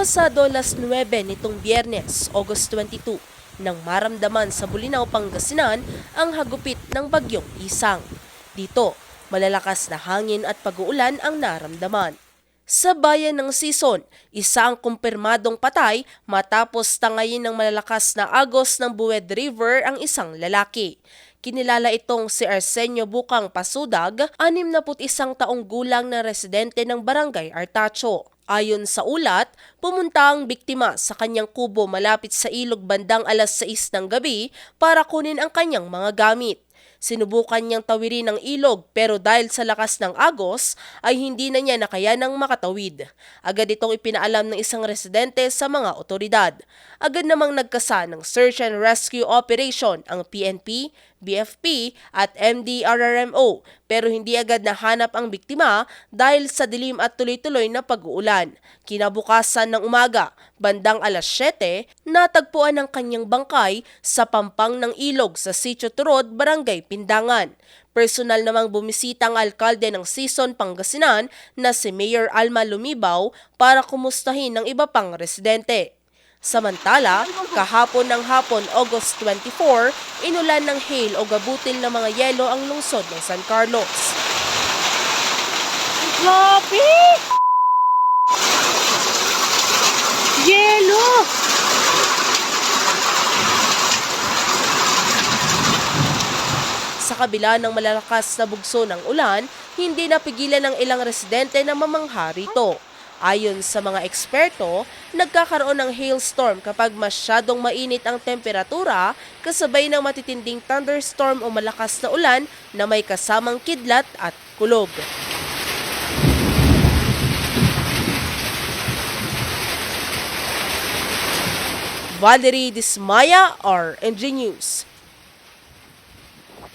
Pasado las 9 nitong biyernes, August 22, nang maramdaman sa Bulinaw, Pangasinan ang hagupit ng bagyong isang. Dito, malalakas na hangin at pag-uulan ang naramdaman. Sa bayan ng Sison, isa ang kumpirmadong patay matapos tangayin ng malalakas na agos ng Buwed River ang isang lalaki. Kinilala itong si Arsenio Bukang Pasudag, 61 taong gulang na residente ng Barangay Artacho. Ayon sa ulat, pumunta ang biktima sa kanyang kubo malapit sa ilog bandang alas 6 ng gabi para kunin ang kanyang mga gamit. Sinubukan niyang tawirin ang ilog pero dahil sa lakas ng agos ay hindi na niya nakayanang makatawid. Agad itong ipinaalam ng isang residente sa mga otoridad. Agad namang nagkasa ng search and rescue operation ang PNP, BFP at MDRRMO pero hindi agad nahanap ang biktima dahil sa dilim at tuloy-tuloy na pag-uulan. Kinabukasan ng umaga, bandang alas 7, natagpuan ang kanyang bangkay sa pampang ng ilog sa Sitio Turod, Barangay Pindangan. Personal namang bumisita ang alkalde ng Sison, Pangasinan na si Mayor Alma Lumibaw para kumustahin ng iba pang residente. Samantala, kahapon ng hapon August 24, inulan ng hail o gabutil ng mga yelo ang lungsod ng San Carlos. Grabe! Yelo! Sa kabila ng malalakas na bugso ng ulan, hindi napigilan ng ilang residente na mamangha rito. Ayon sa mga eksperto, nagkakaroon ng hailstorm kapag masyadong mainit ang temperatura kasabay ng matitinding thunderstorm o malakas na ulan na may kasamang kidlat at kulog. Valerie Dismaya, RNG News.